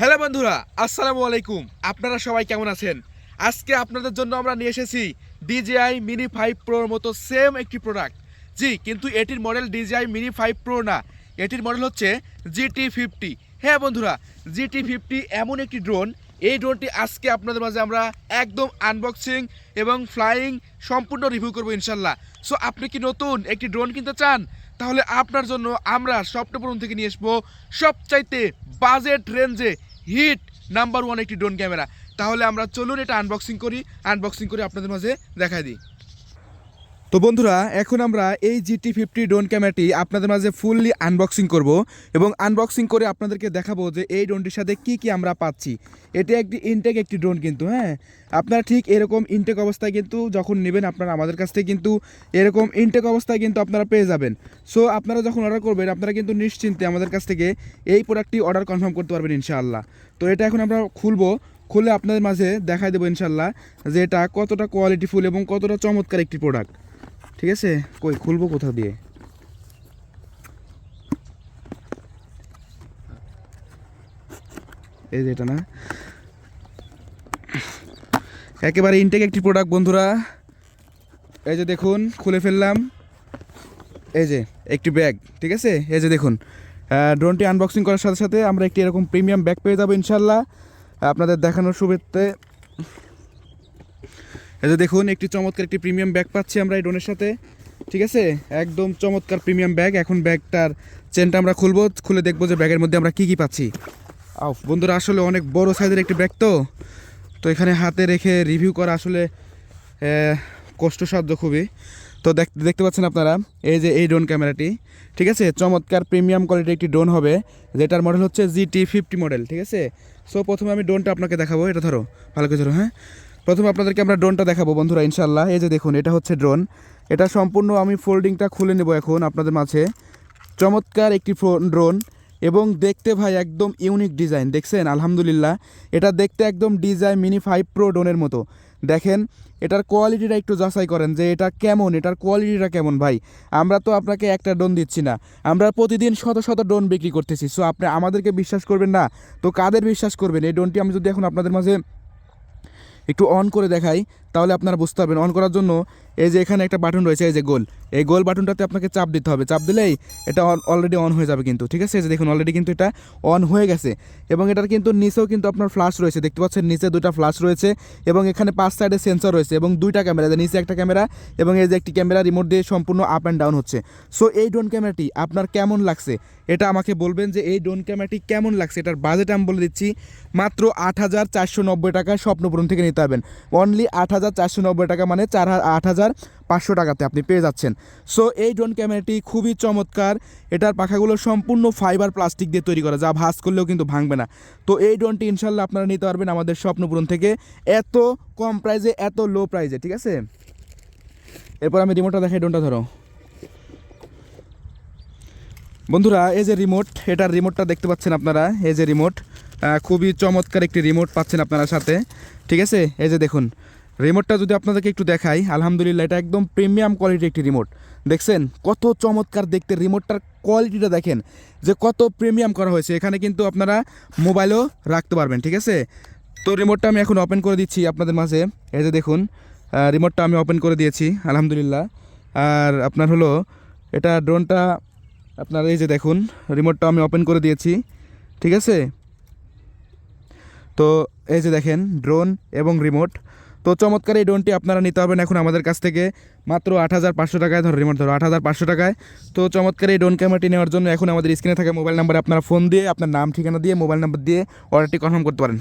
Hello বন্ধুরা, আসসালামু আলাইকুম। আপনারা সবাই কেমন আছেন? আজকে আপনাদের জন্য আমরা নিয়ে এসেছি ডিজিআই মিনি ফাইভ প্রোর মতো সেম একটি প্রোডাক্ট জি, কিন্তু এটির model DJI mini five pro না। এটির মডেল হচ্ছে জিটি ফিফটি হ্যাঁ বন্ধুরা জিটি ফিফটি এমন একটি ড্রোন এই ড্রোনটি আজকে আপনাদের মাঝে আমরা একদম আনবক্সিং এবং ফ্লাইং সম্পূর্ণ রিভিউ করব ইনশাল্লাহ। সো আপনি কি নতুন একটি ড্রোন কিনতে চান? তাহলে আপনার জন্য আমরা স্বপ্নপূরণ থেকে নিয়ে আসব সবচাইতে বাজেট রেঞ্জে হিট নাম্বার ওয়ান একটি ড্রোন ক্যামেরা। তাহলে আমরা চলুন এটা আনবক্সিং করি। আনবক্সিং করে আপনাদের মাঝে দেখা দিই। তো বন্ধুরা, এখন আমরা এই জিটি ফিফটি ড্রোন ক্যামেরাটি আপনাদের মাঝে ফুললি আনবক্সিং করব এবং আনবক্সিং করে আপনাদেরকে দেখাবো যে এই ড্রোনটির সাথে কি কি আমরা পাচ্ছি। এটি একটি ইনটেক একটি ড্রোন কিন্তু হ্যাঁ? আপনারা ঠিক এরকম ইনটেক অবস্থায় কিন্তু যখন নেবেন, আপনারা আমাদের কাছ থেকে কিন্তু এরকম ইনটেক অবস্থায় কিন্তু আপনারা পেয়ে যাবেন। সো আপনারা যখন অর্ডার করবেন, আপনারা কিন্তু নিশ্চিন্তে আমাদের কাছ থেকে এই প্রোডাক্টটি অর্ডার কনফার্ম করতে পারবেন ইনশাআল্লাহ। তো এটা এখন আমরা খুলবো, খুলে আপনাদের মাঝে দেখাই দেবো ইনশাল্লাহ যে এটা কতটা কোয়ালিটিফুল এবং কতটা চমৎকার একটি প্রোডাক্ট ঠিক আছে? কই, খুলবো কোথা দিয়ে? এই যে এটা না? একেবারে ইনটেক একটি প্রোডাক্ট বন্ধুরা। এই যে দেখুন, খুলে ফেললাম। এই যে, একটি ব্যাগ ঠিক আছে? এই যে দেখুন ড্রোনটি আনবক্সিং করার সাথে সাথে আমরা একটি এরকম প্রিমিয়াম ব্যাগ পেয়ে যাব ইনশাল্লাহ। আপনাদের দেখানোর সুবিধে এই যে দেখুন, একটি চমৎকার একটি প্রিমিয়াম ব্যাগ পাচ্ছি আমরা এই ড্রোনের সাথে। ঠিক আছে? একদম চমৎকার প্রিমিয়াম ব্যাগ এখন ব্যাগটার চেনটা আমরা খুলবো, খুলে দেখব যে ব্যাগের মধ্যে আমরা কি কি পাচ্ছি। আও, বন্ধুরা, আসলে অনেক বড় সাইজের একটি ব্যাগ তো। তো এখানে হাতে রেখে রিভিউ করা আসলে কষ্টসাধ্য খুবই। তো দেখ, দেখতে পাচ্ছেন আপনারা, এই যে এই ড্রোন ক্যামেরাটি ঠিক আছে? চমৎকার প্রিমিয়াম কোয়ালিটির একটি ড্রোন হবে, যেটার মডেল হচ্ছে জিটি ফিফটি মডেল ঠিক আছে? সো প্রথমে আমি ড্রোনটা আপনাকে দেখাবো, এটা ধরো, ভালো করে ধরো হ্যাঁ? প্রথমে আপনাদেরকে আমরা ড্রোনটা দেখাবো বন্ধুরা ইনশাল্লাহ এই যে দেখুন, এটা হচ্ছে ড্রোন এটা সম্পূর্ণ আমি ফোল্ডিংটা খুলে নেব এখন আপনাদের মাঝে। চমৎকার একটি ড্রোন এবং দেখতে ভাই, একদম ইউনিক ডিজাইন দেখছেন? আলহামদুলিল্লাহ। এটা দেখতে একদম ডিজাইন মিনি ফাইভ প্রো ড্রোনের মতো। দেখেন, এটার কোয়ালিটিটা একটু যাচাই করেন যে এটা কেমন, এটার কোয়ালিটিটা কেমন ভাই। আমরা তো আপনাকে একটা ড্রোন দিচ্ছি না। আমরা প্রতিদিন শত শত ড্রোন বিক্রি করতেছি। সো আপনি আমাদেরকে বিশ্বাস করবেন না? তো কাদের বিশ্বাস করবেন? এই ড্রোনটি আমি যদি এখন আপনাদের মাঝে একটু অন করে দেখাই। তাহলে আপনারা বুঝতে পারবেন। অন করার জন্য এই যে এখানে একটা বাটন রয়েছে, এই যে গোল এই গোল বাটনটাতে আপনাকে চাপ দিতে হবে। চাপ দিলেই এটা অলরেডি অন হয়ে যাবে কিন্তু, ঠিক আছে? এই যে দেখুন অলরেডি কিন্তু এটা অন হয়ে গেছে। এবং এটার কিন্তু নিচেও কিন্তু আপনার ফ্লাশ রয়েছে। দেখতে পাচ্ছেন, নিচে দুটা ফ্লাশ রয়েছে এবং এখানে পাঁচ সাইডে সেন্সর রয়েছে এবং দুইটা ক্যামেরা যে নিচে একটা ক্যামেরা এবং এই যে একটি ক্যামেরা রিমোট দিয়ে সম্পূর্ণ আপ অ্যান্ড ডাউন হচ্ছে। সো এই ড্রোন ক্যামেরাটি আপনার কেমন লাগছে? এটা আমাকে বলবেন যে এই ড্রোন ক্যামেরাটি কেমন লাগছে? এটার বাজেট আমি বলে দিচ্ছি মাত্র আট হাজার চারশো নব্বই টাকা স্বপ্নপূরণ থেকে নিতে পারবেন। অনলি আট হাজার চারশো নব্বই টাকা মানে চার আট হাজার পাঁচশো টাকাতে আপনি পেয়ে যাচ্ছেন। সো এই ড্রোন ক্যামেরাটি খুবই চমৎকার। এটার পাখাগুলো সম্পূর্ণ ফাইবার প্লাস্টিক দিয়ে তৈরি করা, যা ভাঁজ করলেও কিন্তু ভাঙবে না। তো এই ড্রোনটি ইনশাল্লাহ আপনারা নিতে পারবেন আমাদের স্বপ্নপূরণ থেকে এত কম প্রাইজে এত লো প্রাইজে ঠিক আছে? এরপর আমি রিমোটটা দেখাই ড্রোনটা ধরো। বন্ধুরা, এই যে রিমোট এটার রিমোটটা দেখতে পাচ্ছেন আপনারা? এই যে রিমোট খুবই চমৎকার একটি রিমোট পাচ্ছেন আপনারা সাথে, ঠিক আছে? এই যে দেখুন রিমোটটা যদি আপনাদেরকে একটু দেখাই, আলহামদুলিল্লাহ এটা একদম প্রিমিয়াম কোয়ালিটির একটি রিমোট দেখছেন? কত চমৎকার দেখতে রিমোটটার কোয়ালিটিটা দেখেন, যে কত প্রিমিয়াম করা হয়েছে। এখানে কিন্তু আপনারা মোবাইলও রাখতে পারবেন, ঠিক আছে? তো রিমোটটা আমি এখন ওপেন করে দিচ্ছি আপনাদের মাঝে। এই যে দেখুন রিমোটটা আমি ওপেন করে দিয়েছি, আলহামদুলিল্লাহ। আর আপনার হলো, এটা ড্রোনটা আপনার এই যে দেখুন রিমোটটা আমি ওপেন করে দিয়েছি, ঠিক আছে? তো এই যে দেখেন ড্রোন এবং রিমোট তো চমৎকার এই ড্রোনটি আপনারা নিতে পারবেন এখন আমাদের কাছ থেকে মাত্র আট হাজার পাঁচশো টাকায়, ধরো রিমোট ধরো আট হাজার পাঁচশো টাকায়। তো চমৎকার এই ড্রোন ক্যামেরাটি নেওয়ার জন্য এখন আমাদের স্ক্রিনে থাকা মোবাইল নাম্বারে আপনারা ফোন দিয়ে, আপনার নাম, ঠিকানা দিয়ে মোবাইল নাম্বার দিয়ে অর্ডারটি কনফার্ম করতে পারেন।